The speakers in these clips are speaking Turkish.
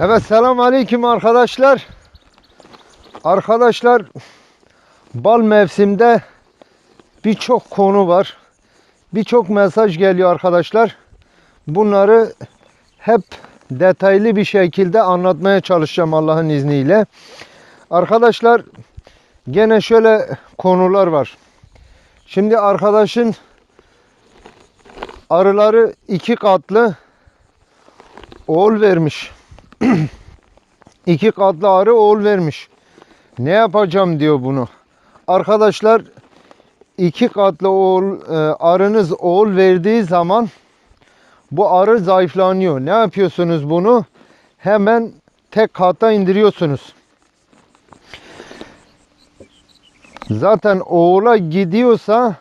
Evet selam aleyküm arkadaşlar. Arkadaşlar bal mevsimde birçok konu var. Birçok mesaj geliyor arkadaşlar. Bunları hep detaylı bir şekilde anlatmaya çalışacağım Allah'ın izniyle. Arkadaşlar gene şöyle konular var. Şimdi arkadaşın arıları iki katlı oğul vermiş. iki katlı arı oğul vermiş. Ne yapacağım diyor bunu. Arkadaşlar iki katlı oğul, e, arınız oğul verdiği zaman bu arı zayıflanıyor. Ne yapıyorsunuz bunu? Hemen tek kata indiriyorsunuz. Zaten oğula gidiyorsa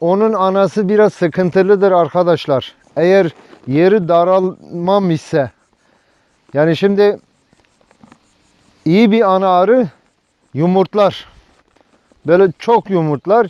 onun anası biraz sıkıntılıdır arkadaşlar. Eğer yeri daralmamışsa. Yani şimdi iyi bir ana arı yumurtlar. Böyle çok yumurtlar.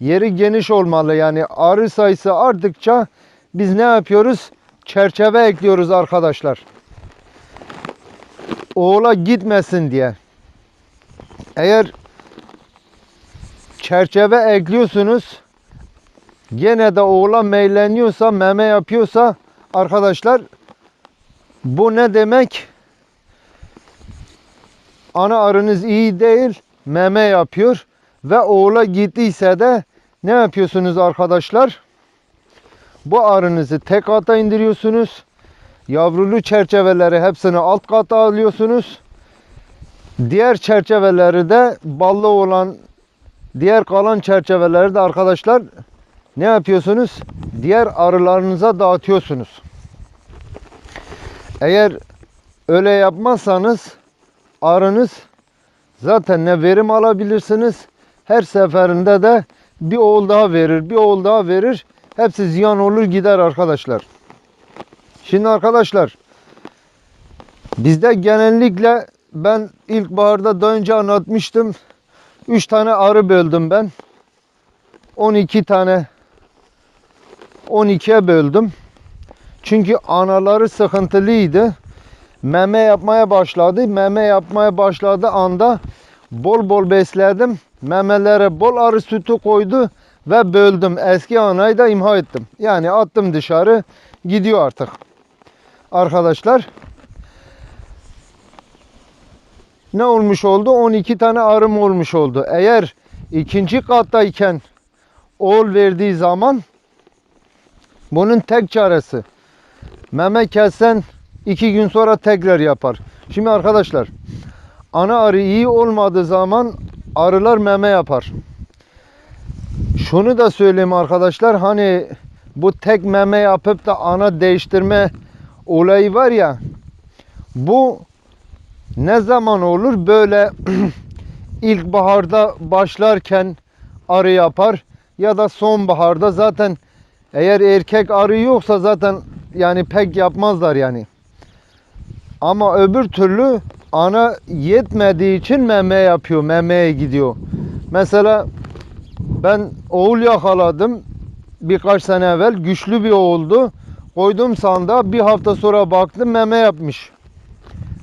Yeri geniş olmalı. Yani arı sayısı arttıkça biz ne yapıyoruz? Çerçeve ekliyoruz arkadaşlar. Oğula gitmesin diye. Eğer çerçeve ekliyorsunuz gene de oğula meyleniyorsa meme yapıyorsa arkadaşlar bu ne demek? Ana arınız iyi değil meme yapıyor ve oğula gittiyse de ne yapıyorsunuz arkadaşlar? Bu arınızı tek kata indiriyorsunuz. Yavrulu çerçeveleri hepsini alt kata alıyorsunuz. Diğer çerçeveleri de ballı olan diğer kalan çerçeveleri de arkadaşlar ne yapıyorsunuz? Diğer arılarınıza dağıtıyorsunuz. Eğer öyle yapmazsanız arınız zaten ne verim alabilirsiniz. Her seferinde de bir oğul daha verir, bir oğul daha verir. Hepsi ziyan olur gider arkadaşlar. Şimdi arkadaşlar bizde genellikle ben ilkbaharda daha önce anlatmıştım. 3 tane arı böldüm ben. 12 tane 12'ye böldüm. Çünkü anaları sıkıntılıydı. Meme yapmaya başladı. Meme yapmaya başladığı anda bol bol besledim. Memelere bol arı sütü koydu ve böldüm. Eski anayı da imha ettim. Yani attım dışarı. Gidiyor artık. Arkadaşlar ne olmuş oldu? 12 tane arım olmuş oldu. Eğer ikinci kattayken oğul verdiği zaman bunun tek çaresi meme kessen iki gün sonra tekrar yapar. Şimdi arkadaşlar ana arı iyi olmadığı zaman arılar meme yapar. Şunu da söyleyeyim arkadaşlar hani bu tek meme yapıp da ana değiştirme olayı var ya bu ne zaman olur böyle ilkbaharda başlarken arı yapar ya da sonbaharda zaten eğer erkek arı yoksa zaten yani pek yapmazlar yani. Ama öbür türlü ana yetmediği için meme yapıyor, memeye gidiyor. Mesela ben oğul yakaladım birkaç sene evvel güçlü bir oğuldu. Koydum sandığa bir hafta sonra baktım meme yapmış.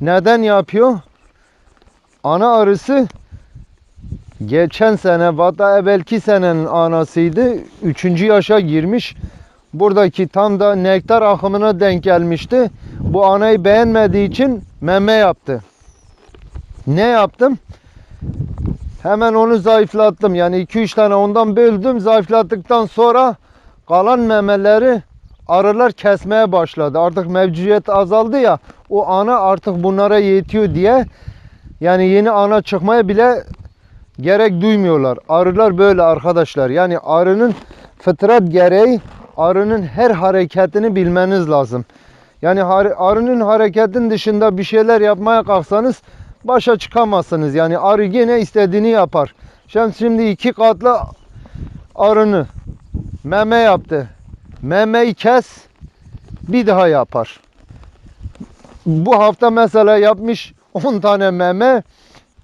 Neden yapıyor? Ana arısı geçen sene hatta evvelki senenin anasıydı. Üçüncü yaşa girmiş. Buradaki tam da nektar akımına denk gelmişti. Bu anayı beğenmediği için meme yaptı. Ne yaptım? Hemen onu zayıflattım. Yani 2-3 tane ondan böldüm. Zayıflattıktan sonra kalan memeleri arılar kesmeye başladı. Artık mevcudiyet azaldı ya. O ana artık bunlara yetiyor diye yani yeni ana çıkmaya bile gerek duymuyorlar. Arılar böyle arkadaşlar. Yani arının fıtrat gereği arının her hareketini bilmeniz lazım. Yani arının hareketin dışında bir şeyler yapmaya kalksanız başa çıkamazsınız. Yani arı gene istediğini yapar. Şimdi, şimdi iki katlı arını meme yaptı. Memeyi kes bir daha yapar. Bu hafta mesela yapmış 10 tane meme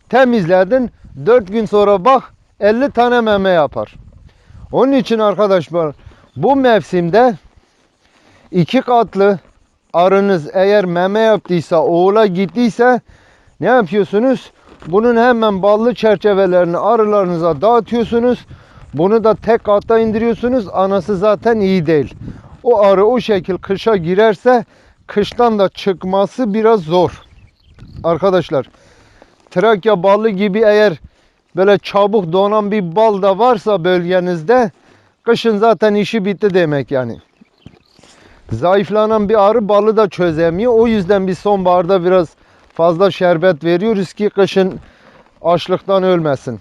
temizledin. 4 gün sonra bak 50 tane meme yapar. Onun için arkadaşlar bu mevsimde iki katlı arınız eğer meme yaptıysa, oğula gittiyse ne yapıyorsunuz? Bunun hemen ballı çerçevelerini arılarınıza dağıtıyorsunuz. Bunu da tek katta indiriyorsunuz. Anası zaten iyi değil. O arı o şekil kışa girerse kıştan da çıkması biraz zor. Arkadaşlar Trakya ballı gibi eğer böyle çabuk donan bir bal da varsa bölgenizde kışın zaten işi bitti demek yani. Zayıflanan bir arı balı da çözemiyor. O yüzden biz sonbaharda biraz fazla şerbet veriyoruz ki kışın açlıktan ölmesin.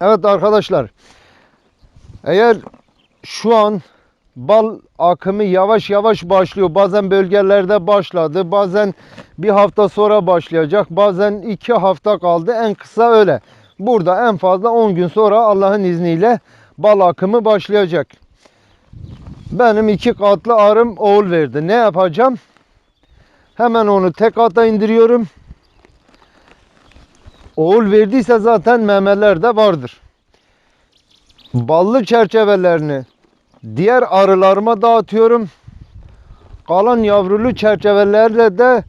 Evet arkadaşlar. Eğer şu an bal akımı yavaş yavaş başlıyor. Bazen bölgelerde başladı. Bazen bir hafta sonra başlayacak. Bazen iki hafta kaldı. En kısa öyle. Burada en fazla 10 gün sonra Allah'ın izniyle bal akımı başlayacak. Benim iki katlı arım oğul verdi. Ne yapacağım? Hemen onu tek kata indiriyorum. Oğul verdiyse zaten memeler de vardır. Ballı çerçevelerini diğer arılarıma dağıtıyorum. Kalan yavrulu çerçevelerle de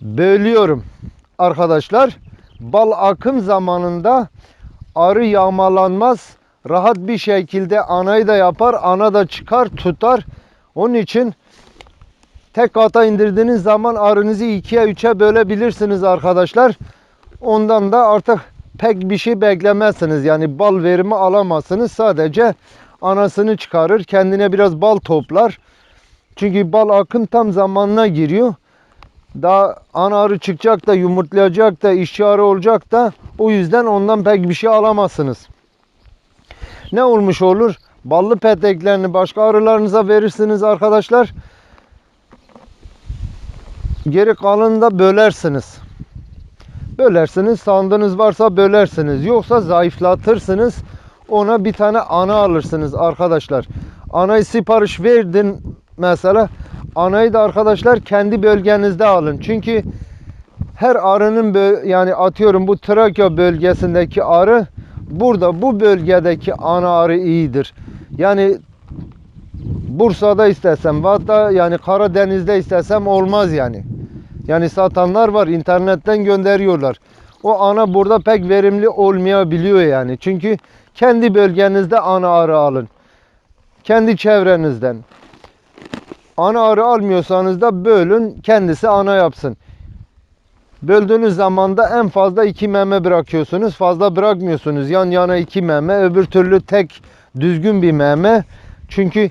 bölüyorum. Arkadaşlar bal akım zamanında arı yağmalanmaz. Rahat bir şekilde anayı da yapar, ana da çıkar, tutar. Onun için tek kata indirdiğiniz zaman arınızı ikiye üçe bölebilirsiniz arkadaşlar. Ondan da artık pek bir şey beklemezsiniz. Yani bal verimi alamazsınız. Sadece anasını çıkarır, kendine biraz bal toplar. Çünkü bal akım tam zamanına giriyor. Daha ana arı çıkacak da yumurtlayacak da işçi arı olacak da o yüzden ondan pek bir şey alamazsınız. Ne olmuş olur? Ballı peteklerini başka arılarınıza verirsiniz arkadaşlar. Geri kalanını da bölersiniz. Bölersiniz. Sandığınız varsa bölersiniz. Yoksa zayıflatırsınız. Ona bir tane ana alırsınız arkadaşlar. Anayı sipariş verdin mesela. Anayı da arkadaşlar kendi bölgenizde alın. Çünkü her arının yani atıyorum bu Trakya bölgesindeki arı burada bu bölgedeki ana arı iyidir. Yani Bursa'da istesem hatta yani Karadeniz'de istesem olmaz yani. Yani satanlar var internetten gönderiyorlar. O ana burada pek verimli olmayabiliyor yani. Çünkü kendi bölgenizde ana arı alın. Kendi çevrenizden. Ana arı almıyorsanız da bölün kendisi ana yapsın. Böldüğünüz zaman da en fazla iki meme bırakıyorsunuz. Fazla bırakmıyorsunuz. Yan yana iki meme. Öbür türlü tek düzgün bir meme. Çünkü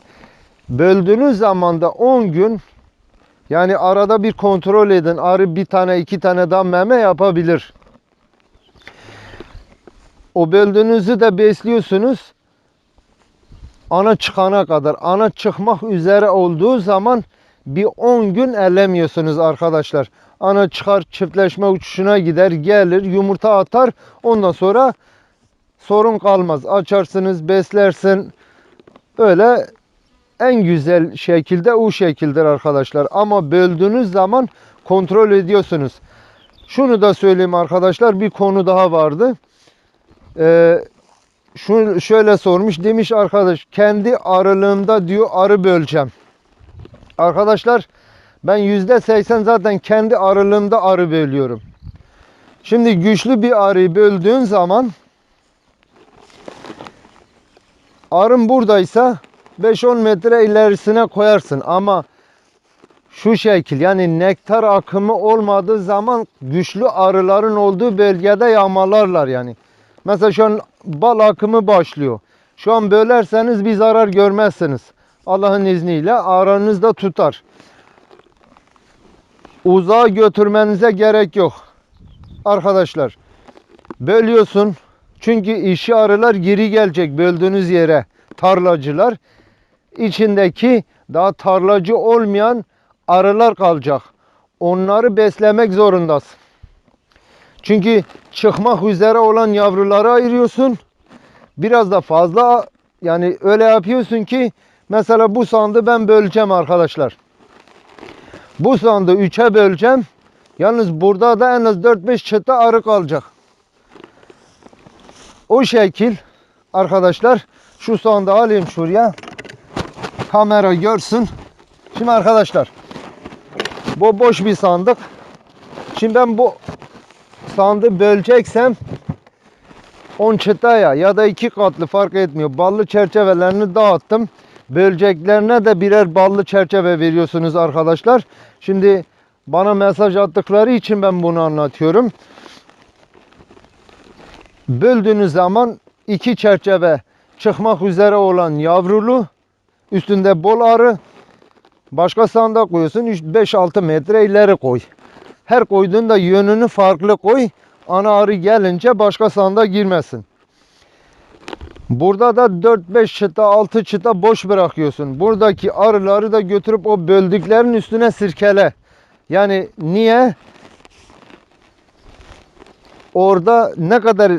böldüğünüz zaman da 10 gün yani arada bir kontrol edin. Arı bir tane iki tane daha meme yapabilir. O böldüğünüzü de besliyorsunuz. Ana çıkana kadar. Ana çıkmak üzere olduğu zaman bir 10 gün ellemiyorsunuz arkadaşlar. Ana çıkar çiftleşme uçuşuna gider gelir yumurta atar ondan sonra sorun kalmaz. Açarsınız beslersin öyle en güzel şekilde o şekildir arkadaşlar. Ama böldüğünüz zaman kontrol ediyorsunuz. Şunu da söyleyeyim arkadaşlar bir konu daha vardı. Ee, şunu şöyle sormuş demiş arkadaş kendi arılığımda diyor arı böleceğim. Arkadaşlar ben yüzde seksen zaten kendi arılığımda arı bölüyorum. Şimdi güçlü bir arıyı böldüğün zaman arın buradaysa 5-10 metre ilerisine koyarsın ama şu şekil yani nektar akımı olmadığı zaman güçlü arıların olduğu bölgede yağmalarlar yani. Mesela şu an bal akımı başlıyor. Şu an bölerseniz bir zarar görmezsiniz. Allah'ın izniyle aranız da tutar. Uzağa götürmenize gerek yok. Arkadaşlar bölüyorsun. Çünkü işi arılar geri gelecek böldüğünüz yere. Tarlacılar içindeki daha tarlacı olmayan arılar kalacak. Onları beslemek zorundasın. Çünkü çıkmak üzere olan yavruları ayırıyorsun. Biraz da fazla yani öyle yapıyorsun ki mesela bu sandı ben böleceğim arkadaşlar. Bu sandı 3'e böleceğim. Yalnız burada da en az 4-5 çıta arı kalacak. O şekil arkadaşlar şu sandığı alayım şuraya. Kamera görsün. Şimdi arkadaşlar Bu boş bir sandık. Şimdi ben bu sandığı böleceksem 10 çıtaya ya da iki katlı fark etmiyor. Ballı çerçevelerini dağıttım. Böleceklerine de birer ballı çerçeve veriyorsunuz arkadaşlar. Şimdi bana mesaj attıkları için ben bunu anlatıyorum. Böldüğünüz zaman iki çerçeve çıkmak üzere olan yavrulu, üstünde bol arı, başka sandığa koyuyorsun 5-6 metre ileri koy. Her koyduğunda yönünü farklı koy. Ana arı gelince başka sandığa girmesin. Burada da 4-5 çıta 6 çıta boş bırakıyorsun. Buradaki arıları da götürüp o böldüklerin üstüne sirkele. Yani niye? Orada ne kadar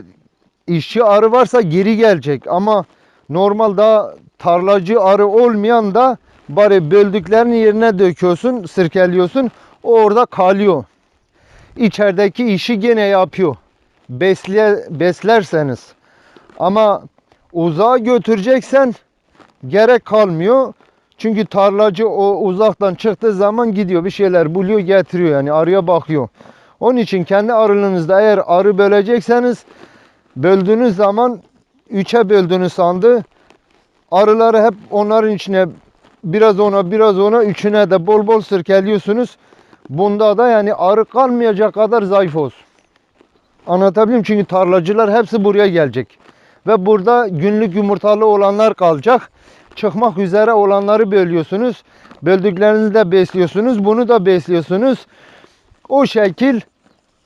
işçi arı varsa geri gelecek ama normal daha tarlacı arı olmayan da bari böldüklerin yerine döküyorsun, sirkeliyorsun. O orada kalıyor. İçerideki işi gene yapıyor. Besle, beslerseniz. Ama uzağa götüreceksen gerek kalmıyor. Çünkü tarlacı o uzaktan çıktığı zaman gidiyor bir şeyler buluyor getiriyor yani arıya bakıyor. Onun için kendi arılığınızda eğer arı bölecekseniz böldüğünüz zaman üçe böldüğünüz sandığı arıları hep onların içine biraz ona biraz ona üçüne de bol bol sirkeliyorsunuz. Bunda da yani arı kalmayacak kadar zayıf olsun. Anlatabiliyor muyum? Çünkü tarlacılar hepsi buraya gelecek. Ve burada günlük yumurtalı olanlar kalacak. Çıkmak üzere olanları bölüyorsunuz. Böldüklerinizi de besliyorsunuz. Bunu da besliyorsunuz. O şekil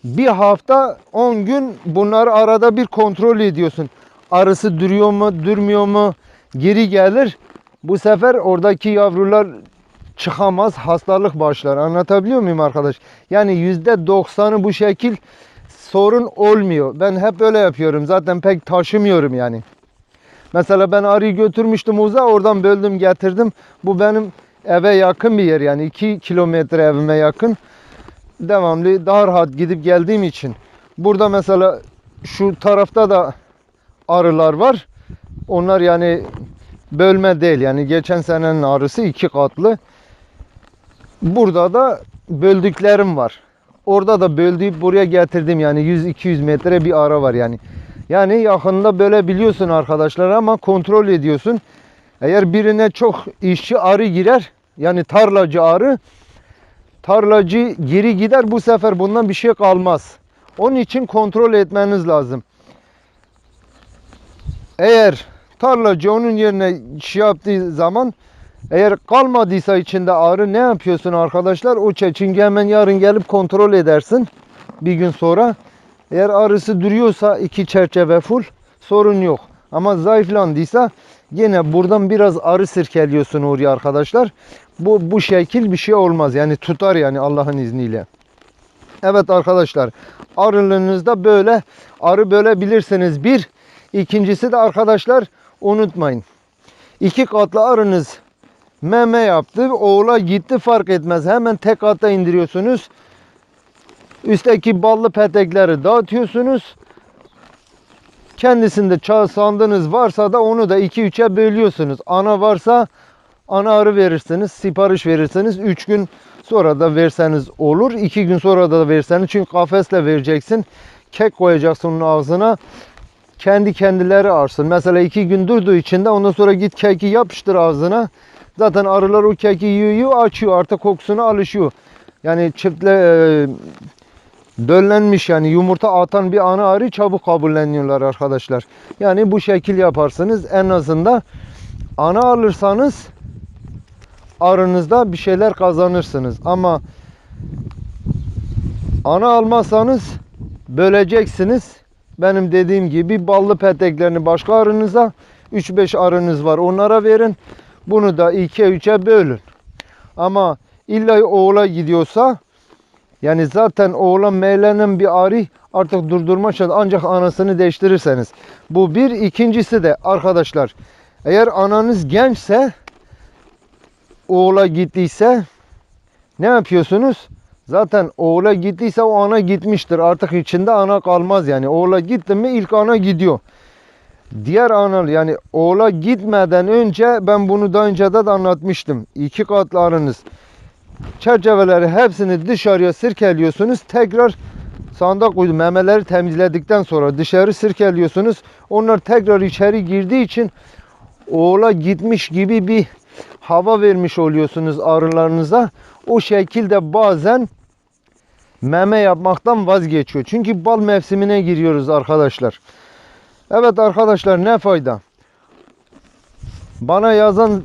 bir hafta 10 gün bunları arada bir kontrol ediyorsun. Arısı duruyor mu, durmuyor mu? Geri gelir. Bu sefer oradaki yavrular çıkamaz, hastalık başlar. Anlatabiliyor muyum arkadaş? Yani %90'ı bu şekil sorun olmuyor. Ben hep öyle yapıyorum. Zaten pek taşımıyorum yani. Mesela ben arıyı götürmüştüm uza oradan böldüm getirdim. Bu benim eve yakın bir yer yani 2 kilometre evime yakın. Devamlı daha rahat gidip geldiğim için. Burada mesela şu tarafta da arılar var. Onlar yani bölme değil yani geçen senenin arısı iki katlı. Burada da böldüklerim var. Orada da böldüğüp buraya getirdim yani 100-200 metre bir ara var yani. Yani yakında böyle biliyorsun arkadaşlar ama kontrol ediyorsun. Eğer birine çok işçi arı girer yani tarlacı arı tarlacı geri gider bu sefer bundan bir şey kalmaz. Onun için kontrol etmeniz lazım. Eğer tarlacı onun yerine şey yaptığı zaman eğer kalmadıysa içinde arı ne yapıyorsun arkadaşlar? O çeçingi hemen yarın gelip kontrol edersin. Bir gün sonra. Eğer arısı duruyorsa iki çerçeve full sorun yok. Ama zayıflandıysa yine buradan biraz arı sirkeliyorsun oraya arkadaşlar. Bu, bu şekil bir şey olmaz. Yani tutar yani Allah'ın izniyle. Evet arkadaşlar arılığınızda böyle arı bölebilirsiniz. Bir. İkincisi de arkadaşlar unutmayın. İki katlı arınız meme yaptı. Oğula gitti fark etmez. Hemen tek katta indiriyorsunuz. Üstteki ballı petekleri dağıtıyorsunuz. Kendisinde çağ sandığınız varsa da onu da 2-3'e bölüyorsunuz. Ana varsa ana arı verirsiniz. Sipariş verirseniz 3 gün sonra da verseniz olur. 2 gün sonra da verseniz. Çünkü kafesle vereceksin. Kek koyacaksın onun ağzına. Kendi kendileri arsın. Mesela 2 gün durduğu için de ondan sonra git keki yapıştır ağzına. Zaten arılar o keki yiyor, açıyor. Artık kokusuna alışıyor. Yani çiftle e, döllenmiş yani yumurta atan bir ana arı çabuk kabulleniyorlar arkadaşlar. Yani bu şekil yaparsınız. En azından ana alırsanız arınızda bir şeyler kazanırsınız. Ama ana almazsanız böleceksiniz. Benim dediğim gibi ballı peteklerini başka arınıza 3-5 arınız var onlara verin. Bunu da 2'ye 3'e bölün. Ama illa oğula gidiyorsa yani zaten oğlan meylenen bir arı artık durdurma şart ancak anasını değiştirirseniz. Bu bir. ikincisi de arkadaşlar eğer ananız gençse oğula gittiyse ne yapıyorsunuz? Zaten oğula gittiyse o ana gitmiştir. Artık içinde ana kalmaz yani. Oğula gitti mi ilk ana gidiyor. Diğer anal yani oğula gitmeden önce ben bunu daha önce de anlatmıştım. İki katlı arınız çerçeveleri hepsini dışarıya sirkeliyorsunuz. Tekrar sandık koydu memeleri temizledikten sonra dışarı sirkeliyorsunuz. Onlar tekrar içeri girdiği için oğula gitmiş gibi bir hava vermiş oluyorsunuz arılarınıza. O şekilde bazen meme yapmaktan vazgeçiyor. Çünkü bal mevsimine giriyoruz arkadaşlar. Evet arkadaşlar ne fayda? Bana yazan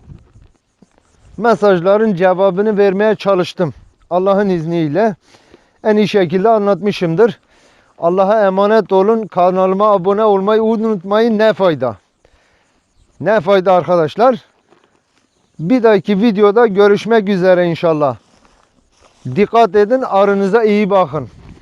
mesajların cevabını vermeye çalıştım. Allah'ın izniyle en iyi şekilde anlatmışımdır. Allah'a emanet olun. Kanalıma abone olmayı unutmayın. Ne fayda? Ne fayda arkadaşlar? Bir dahaki videoda görüşmek üzere inşallah. Dikkat edin arınıza iyi bakın.